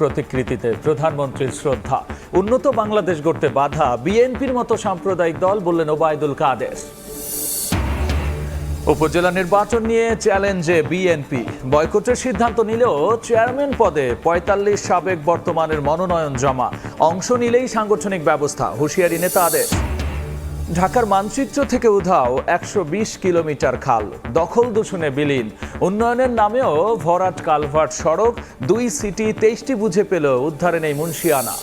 প্রতিকৃতিতে প্রধানমন্ত্রীর শ্রদ্ধা। উন্নত বাংলাদেশ গড়তে বাধা বিএনপির মতো সাম্প্রদায়িক দল বললেন ওবায়দুল কাদের। উপজেলা নির্বাচন নিয়ে চ্যালেঞ্জে বিএনপি। বয়কটের সিদ্ধান্ত নিলেও চেয়ারম্যান পদে পঁয়তাল্লিশ সাবেক বর্তমানের মনোনয়ন জমা। অংশ নিলেই সাংগঠনিক ব্যবস্থা, হুঁশিয়ারি নেতা আদেশ ঢাকার মানচিত্র থেকে উধাও একশো বিশ কিলোমিটার খাল, দখল দূষণে বিলীন। উন্নয়নের নামেও ভরাট কালভার্ট সড়ক, দুই সিটি তেইশটি বুঝে পেল উদ্ধারে নেই মুন্সিয়ানা।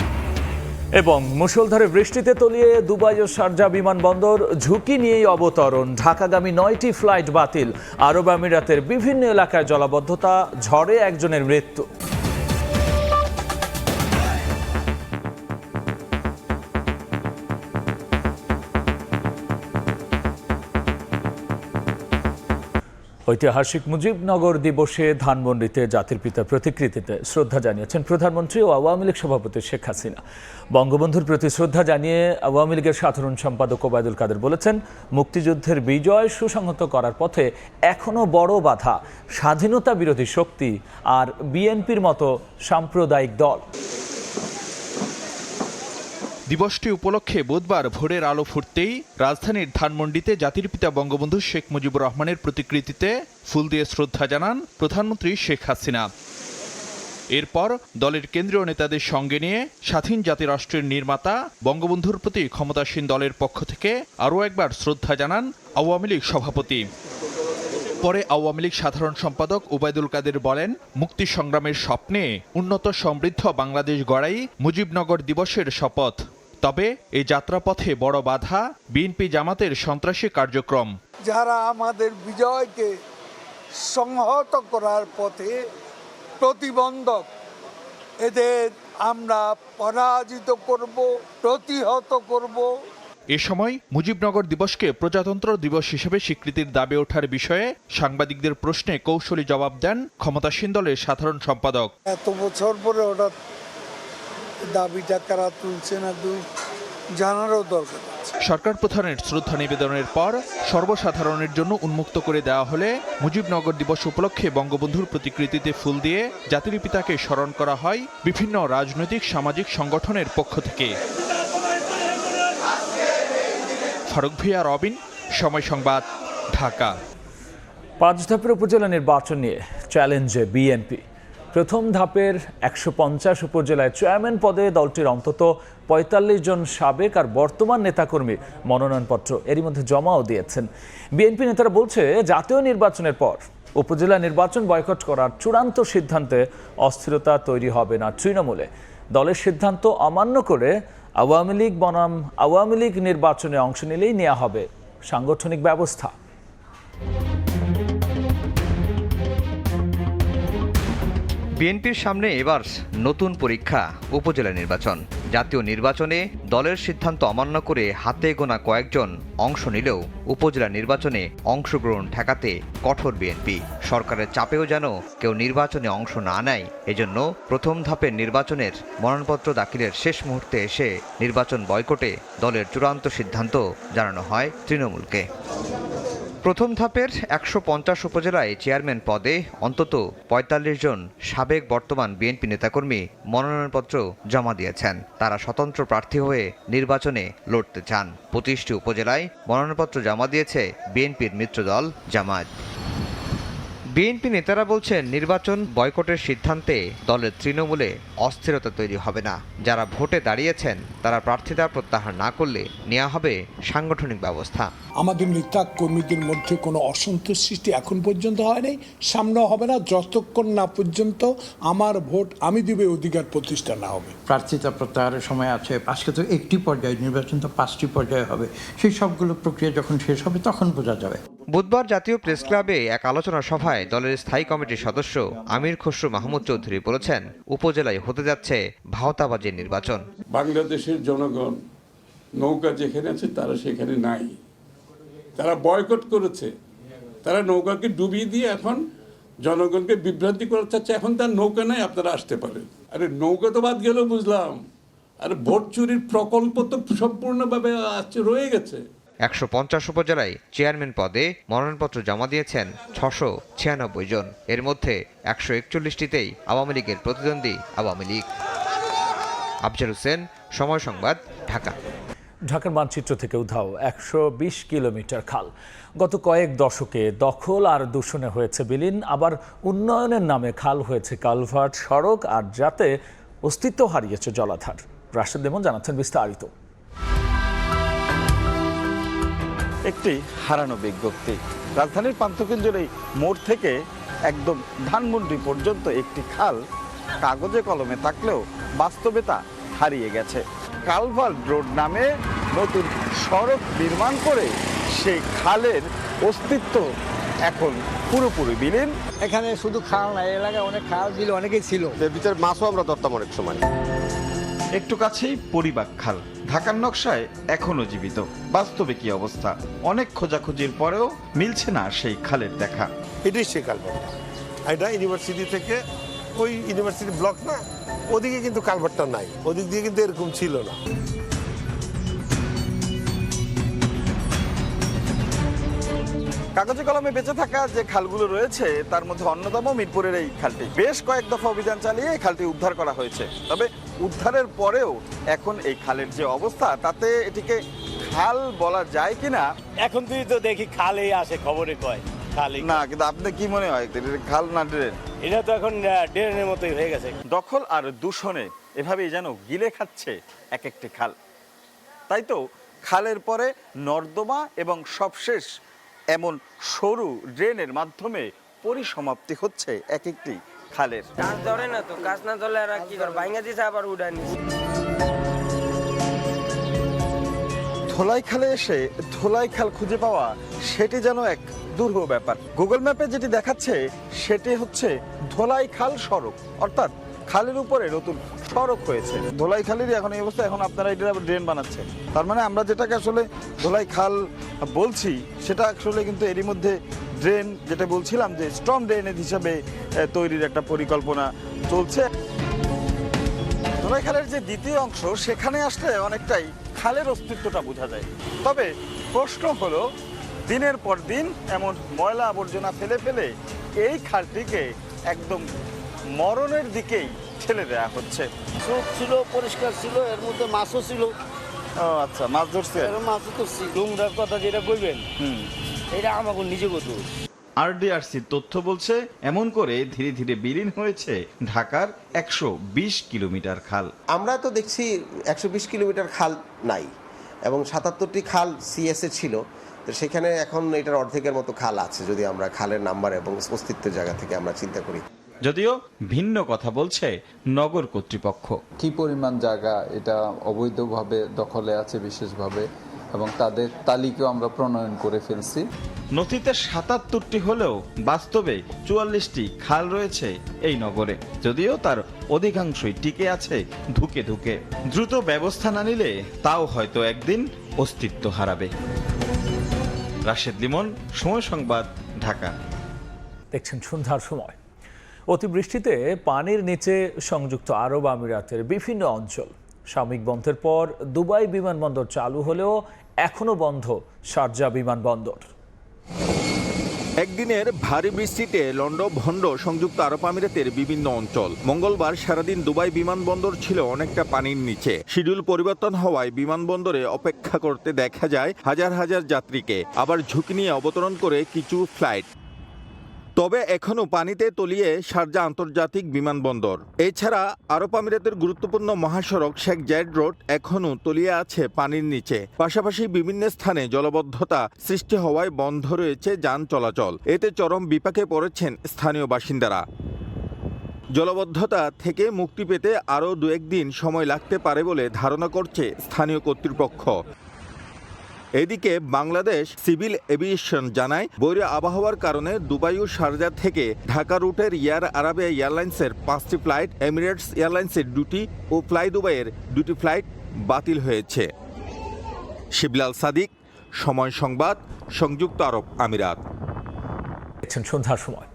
এবং মুষলধারে বৃষ্টিতে তলিয়ে দুবাই ও শারজা বিমানবন্দর ঝুঁকি নিয়েই অবতরণ। ঢাকাগামী নয়টি ফ্লাইট বাতিল। আরব আমিরাতের বিভিন্ন এলাকায় জলাবদ্ধতা, ঝড়ে একজনের মৃত্যু। ঐতিহাসিক মুজিবনগর দিবসে ধানমন্ডিতে জাতির পিতার প্রতিকৃতিতে শ্রদ্ধা জানিয়েছেন প্রধানমন্ত্রী ও আওয়ামী লীগ সভাপতি শেখ হাসিনা। বঙ্গবন্ধুর প্রতি শ্রদ্ধা জানিয়ে আওয়ামী লীগের সাধারণ সম্পাদক ওবায়দুল কাদের বলেছেন, মুক্তিযুদ্ধের বিজয় সুসংহত করার পথে এখনও বড় বাধা, স্বাধীনতা বিরোধী শক্তি আর বিএনপির মতো সাম্প্রদায়িক দল। দিবসটি উপলক্ষে বুধবার ভোরের আলো ফুটতেই রাজধানীর ধানমন্ডিতে জাতির পিতা বঙ্গবন্ধু শেখ মুজিবুর রহমানের প্রতিকৃতিতে ফুল দিয়ে শ্রদ্ধা জানান প্রধানমন্ত্রী শেখ হাসিনা। এরপর দলের কেন্দ্রীয় নেতাদের সঙ্গে নিয়ে স্বাধীন জাতিরাষ্ট্রের নির্মাতা বঙ্গবন্ধুর প্রতি ক্ষমতাসীন দলের পক্ষ থেকে আরও একবার শ্রদ্ধা জানান আওয়ামী লীগ সভাপতি। পরে আওয়ামী লীগ সাধারণ সম্পাদক ওবায়দুল কাদের বলেন, মুক্তি সংগ্রামের স্বপ্নে উন্নত সমৃদ্ধ বাংলাদেশ গড়াই মুজিবনগর দিবসের শপথ। তবে এই যাত্রাপথে বড় বাধা বিএনপি জামাতের সন্ত্রাসী কার্যক্রম। যারা আমাদের বিজয়কে সংহত করার পথে প্রতিবন্ধক এদের আমরা পরাজিত করব প্রতিহত করব। এ সময় মুজিবনগর দিবসকে প্রজাতন্ত্র দিবস হিসেবে স্বীকৃতির দাবি ওঠার বিষয়ে সাংবাদিকদের প্রশ্নে কৌশলী জবাব দেন ক্ষমতাসীন দলের সাধারণ সম্পাদক। এত বছর পরে হঠাৎ দাবিটা কারা তুলছে না দু জানারও দরকার সরকার প্রধানের শ্রদ্ধা নিবেদনের পর সর্বসাধারণের জন্য উন্মুক্ত করে দেওয়া হলে মুজিবনগর দিবস উপলক্ষে বঙ্গবন্ধুর প্রতিকৃতিতে ফুল দিয়ে জাতির পিতাকে স্মরণ করা হয় বিভিন্ন রাজনৈতিক সামাজিক সংগঠনের পক্ষ থেকে। ফারুক ভিয়া রবিন সময় সংবাদ ঢাকা। পাঁচ ধাপের উপজেলা নির্বাচন নিয়ে চ্যালেঞ্জে বিএনপি। প্রথম ধাপের একশো পঞ্চাশ উপজেলায় চেয়ারম্যান পদে দলটির অন্তত পঁয়তাল্লিশ জন সাবেক আর বর্তমান নেতাকর্মী মনোনয়নপত্র এরই মধ্যে জমাও দিয়েছেন। বিএনপি নেতারা বলছে, জাতীয় নির্বাচনের পর উপজেলা নির্বাচন বয়কট করার চূড়ান্ত সিদ্ধান্তে অস্থিরতা তৈরি হবে না তৃণমূলে। দলের সিদ্ধান্ত অমান্য করে আওয়ামী লীগ বনাম, আওয়ামী লীগ নির্বাচনে অংশ নিলেই নেওয়া হবে সাংগঠনিক ব্যবস্থা। বিএনপির সামনে এবার নতুন পরীক্ষা, উপজেলা নির্বাচন। জাতীয় নির্বাচনে দলের সিদ্ধান্ত অমান্য করে হাতে গোনা কয়েকজন অংশ নিলেও উপজেলা নির্বাচনে অংশগ্রহণ ঠেকাতে কঠোর বিএনপি। সরকারের চাপেও যেন কেউ নির্বাচনে অংশ না নেয়, এজন্য প্রথম ধাপের নির্বাচনের মনোনয়নপত্র দাখিলের শেষ মুহূর্তে এসে নির্বাচন বয়কটে দলের চূড়ান্ত সিদ্ধান্ত জানানো হয় তৃণমূলকে। প্রথম ধাপের একশো পঞ্চাশ উপজেলায় চেয়ারম্যান পদে অন্তত পঁয়তাল্লিশ জন সাবেক বর্তমান বিএনপি নেতাকর্মী মনোনয়নপত্র জমা দিয়েছেন। তারা স্বতন্ত্র প্রার্থী হয়ে নির্বাচনে লড়তে চান। পঁচিশটি উপজেলায় মনোনয়নপত্র জমা দিয়েছে বিএনপির মিত্রদল জামায়াত। বিএনপি নেতারা বলছেন নির্বাচন বয়কটের সিদ্ধান্তে দলের তৃণমূলে অস্থিরতা তৈরি হবে না। যারা ভোটে দাঁড়িয়েছেন তারা প্রার্থিতা প্রত্যাহার না করলে নেওয়া হবে সাংগঠনিক ব্যবস্থা। আমাদের নেতা কর্মীদের মধ্যে কোনো অসন্তোষ সৃষ্টি এখন পর্যন্ত হয়নি সামনেও হবে না যতক্ষণ না পর্যন্ত আমার ভোট আমি দিবে অধিকার প্রতিষ্ঠা না হবে। প্রার্থিতা প্রত্যাহারের সময় আছে আজকে তো একটি পর্যায়ে নির্বাচন তো পাঁচটি পর্যায়ে হবে। সেই সবগুলো প্রক্রিয়া যখন শেষ হবে তখন বোঝা যাবে। বুধবার জাতীয় প্রেস ক্লাবে এক আলোচনা সভায় দলের স্থায়ী কমিটির সদস্য আমির খসরু মাহমুদ চৌধুরী বলেছেন, উপজেলায় হতে যাচ্ছে ভাওতাবাজির নির্বাচন। বাংলাদেশের জনগণ নৌকা যেখানে আছে তারা সেখানে নাই। তারা বয়কট করেছে। তারা নৌকাকে ডুবিয়ে দিয়ে এখন জনগণকে বিভ্রান্তি করার চাচ্ছে। এখন তার নৌকা নাই, আপনারা আসতে পারেন। আরে নৌকা তো বাদ গেল, বুঝলাম। আর ভোট চুরির প্রকল্প তো সম্পূর্ণভাবে রয়ে গেছে। একশো পঞ্চাশ উপজেলায় চেয়ারম্যান পদে মনোনয়নপত্র জমা দিয়েছেন ছশো ছিয়ানব্বই জন। এর মধ্যে একশো একচল্লিশটিতেই আওয়ামী লীগের প্রতিদ্বন্দ্বী আওয়ামী লীগ। আফজাল হোসেন, সময় সংবাদ, ঢাকা। ঢাকার মানচিত্র থেকে উধাও, একশো বিশ কিলোমিটার খাল। গত কয়েক দশকে দখল আর দূষণে হয়েছে বিলীন, আবার উন্নয়নের নামে খাল হয়েছে কালভার্ট সড়ক, আর যাতে অস্তিত্ব হারিয়েছে জলাধার। রাশেদ দেমন জানাচ্ছেন বিস্তারিত। একটি হারানো বিজ্ঞপ্তি। রাজধানীর পান্থকিঞ্জলি মোড় থেকে একদম ধানমন্ডি পর্যন্ত একটি খাল কাগজে কলমে থাকলেও বাস্তবে তা হারিয়ে গেছে। কালভার রোড নামে নতুন সড়ক নির্মাণ করে সেই খালের অস্তিত্ব এখন পুরোপুরি বিলীন। এখানে শুধু খাল না এলাকায় অনেক খাল বিল অনেকেই ছিল। ভিতরে মাছও আমরা ধরতাম অনেক সময়। একটু কাছেই পরিবাগ খাল। ঢাকার নকশায় এখনও জীবিত। বাস্তবে কি অবস্থা? অনেক খোঁজাখুঁজির পরেও মিলছে না সেই খালের দেখা। এটাই সেই কালভারটা এটা ইউনিভার্সিটি থেকে ওই ইউনিভার্সিটি ব্লক না, ওদিকে কিন্তু কালভারটা নাই। ওদিক দিয়ে কিন্তু এরকম ছিল না। কাগজে কলমে বেঁচে থাকা যে খালগুলো রয়েছে তার মধ্যে অন্যতম মিরপুরের এই খালটি। বেশ কয়েক দফা অভিযান চালিয়ে এই খালটি উদ্ধার করা হয়েছে। তবে উদ্ধারের পরেও এখন এই খালের যে অবস্থা তাতে এটিকে খাল বলা যায় কিনা এখন তুই তো দেখি খালেই আসে খবরে কয় খালি না কিন্তু আপনি কি মনে হয় খাল না ড্রেন? এটা তো এখন ড্রেনের মতোই হয়ে গেছে। দখল আর দূষণে এভাবেই যেন গিলে খাচ্ছে এক একটি খাল। তাই তো খালের পরে নর্দমা এবং সবশেষ এমন সরু ড্রেনের মাধ্যমে পরিসমাপ্তি হচ্ছে এক একটি খালের। কাজ ধরে না তো কাজ না ধরলে আর কি করে ভাঙা দিছে আবার উড়ায় নিছে। ধোলাই খালে এসে ধোলাই খাল খুঁজে পাওয়া সেটি যেন এক দুর্হ ব্যাপার। গুগল ম্যাপে যেটি দেখাচ্ছে সেটি হচ্ছে ধোলাই খাল সড়ক অর্থাৎ খালের উপরে নতুন সড়ক হয়েছে। ধোলাই খালেরই এখন এই অবস্থা এখন আপনারা এটা ড্রেন বানাচ্ছেন। তার মানে আমরা যেটাকে আসলে ধোলাই খাল বলছি, সেটা আসলে কিন্তু এরই মধ্যে ড্রেন, যেটা বলছিলাম যে স্ট্রং ড্রেনেজ হিসাবে তৈরির একটা পরিকল্পনা চলছে। ধোলাই খালের যে দ্বিতীয় অংশ, সেখানে আসলে অনেকটাই খালের অস্তিত্বটা বোঝা যায়। তবে প্রশ্ন হলো, দিনের পর দিন এমন ময়লা আবর্জনা ফেলে ফেলে এই খালটিকে একদম মরণের দিকেই ঠেলে দেওয়া হচ্ছে। চোখ ছিল পরিষ্কার ছিল এর মধ্যে মাছও ছিল। ও আচ্ছা মাছ ধরছে? এর মাছও তো ডুমরার কথা যেটা কইবেন হুম। এটা আমাকে নিজে কত আরডিআরসির তথ্য বলছে এমন করে ধীরে ধীরে বিলীন হয়েছে ঢাকার একশো বিশ কিলোমিটার খাল। আমরা তো দেখছি একশো বিশ কিলোমিটার খাল নাই এবং সাতাত্তরটি খাল সিএসএ ছিল তো সেখানে এখন এটার অর্ধেকের মতো খাল আছে যদি আমরা খালের নাম্বার এবং অস্তিত্বের জায়গা থেকে আমরা চিন্তা করি। যদিও ভিন্ন কথা বলছে নগর কর্তৃপক্ষ। কি পরিমাণ জায়গা এটা অবৈধভাবে দখলে আছে বিশেষভাবে এবং তাদের তালিকাও আমরা প্রণয়ন করে ফেলছি। নথিতে সাতাত্তরটি হলেও বাস্তবে চুয়াল্লিশটি খাল রয়েছে এই নগরে। যদিও তার অধিকাংশই টিকে আছে ধুকে ধুকে। দ্রুত ব্যবস্থা না নিলে তাও হয়তো একদিন অস্তিত্ব হারাবে। রাশেদ লিমন সময় সংবাদ ঢাকা। দেখছেন সন্ধ্যার সময়। অতিবৃষ্টিতে পানির নিচে সংযুক্ত আরব আমিরাতের বিভিন্ন অঞ্চল। সাময়িক বন্ধের পর দুবাই বিমানবন্দর চালু হলেও এখনও বন্ধ শারজা বিমানবন্দর। একদিনের ভারী বৃষ্টিতে লন্ডভন্ড সংযুক্ত আরব আমিরাতের বিভিন্ন অঞ্চল। মঙ্গলবার সারাদিন দুবাই বিমানবন্দর ছিল অনেকটা পানির নিচে। শিডিউল পরিবর্তন হওয়ায় বিমানবন্দরে অপেক্ষা করতে দেখা যায় হাজার হাজার যাত্রীকে। আবার ঝুঁকি নিয়ে অবতরণ করে কিছু ফ্লাইট। তবে এখনও পানিতে তলিয়ে শারজা আন্তর্জাতিক বিমানবন্দর। এছাড়া আরব আমিরাতের গুরুত্বপূর্ণ মহাসড়ক শেখ জায়েদ রোড এখনও তলিয়ে আছে পানির নিচে। পাশাপাশি বিভিন্ন স্থানে জলবদ্ধতা সৃষ্টি হওয়ায় বন্ধ রয়েছে যান চলাচল। এতে চরম বিপাকে পড়েছেন স্থানীয় বাসিন্দারা। জলবদ্ধতা থেকে মুক্তি পেতে আরও দু একদিন সময় লাগতে পারে বলে ধারণা করছে স্থানীয় কর্তৃপক্ষ। এদিকে বাংলাদেশ সিভিল এভিয়েশন জানায়, বৈরী আবহাওয়ার কারণে দুবাই ও শারজা থেকে ঢাকা রুটের এয়ার আরাবিয়া এয়ারলাইন্সের পাঁচটি ফ্লাইট, এমিরেটস এয়ারলাইন্সের দুটি ও ফ্লাই দুবাইয়ের দুটি ফ্লাইট বাতিল হয়েছে। শিবলাল সাদিক, সময় সংবাদ, সংযুক্ত আরব আমিরাত। সন্ধ্যার সময়।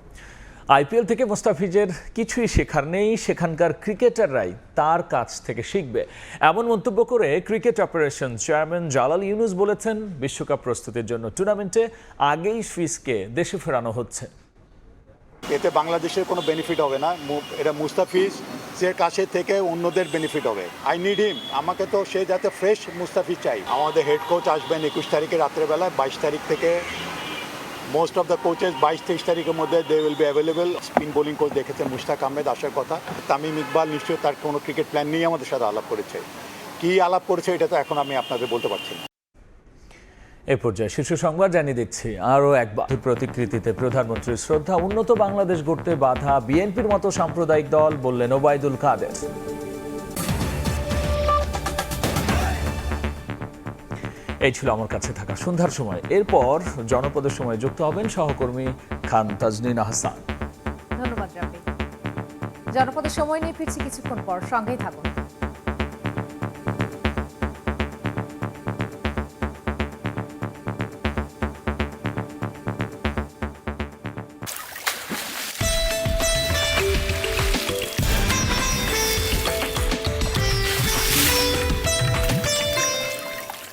আইপিএল থেকে মোস্তাফিজের কিছুই শেখার নেই। সেখানকার ক্রিকেটাররাই তার কাছ থেকে শিখবে। এমন মন্তব্য করে cricket operation chairman Jalal Yunus বলেছেন, বিশ্বকাপ প্রস্তুতির জন্য টুর্নামেন্টে আগেই সুইসকে দেশে ফেরানো হচ্ছে। এতে বাংলাদেশের কোনো বেনিফিট হবে না। এটা মুস্তাফিজ সে কাছে থেকে অন্যদের বেনিফিট হবে। আই নিড হিম আমাকে তো সে যাতে ফ্রেশ মুস্তাফিজ চাই। আমাদের হেড কোচ আসবেন একুশ তারিখে রাত্রেবেলা বাইশ তারিখ থেকে মোস্ট অফ দ্য কোচেস বাইশ তেইশ তারিখের মধ্যে they will be available spin bowling coach দেখেছে মুশতাক আহমেদ, আসার কথা। তামিম ইকবাল নিশ্চয়ই তার কোনো ক্রিকেট প্ল্যান নিয়ে আমাদের সাথে আলাপ করেছে। কী আলাপ করেছে এটা তো এখন আমি আপনাদের বলতে পারছি না। এ পর্যায়ে শীর্ষ সংবাদ জানিয়ে দিচ্ছি। আরও একবার প্রতিকৃতিতে প্রধানমন্ত্রীর শ্রদ্ধা, উন্নত বাংলাদেশ গড়তে বাধা, বিএনপির মতো সাম্প্রদায়িক দল, বললেন ওবায়দুল কাদের। এই ছিল আমার কাছে থাকা সন্ধ্যার সময়। এরপর জনপদের সময় যুক্ত হবেন সহকর্মী খান তাজনিন আহসান। ধন্যবাদ জনপদের সময় নিয়ে ফিরছি কিছুক্ষণ পর। সঙ্গেই থাকুন।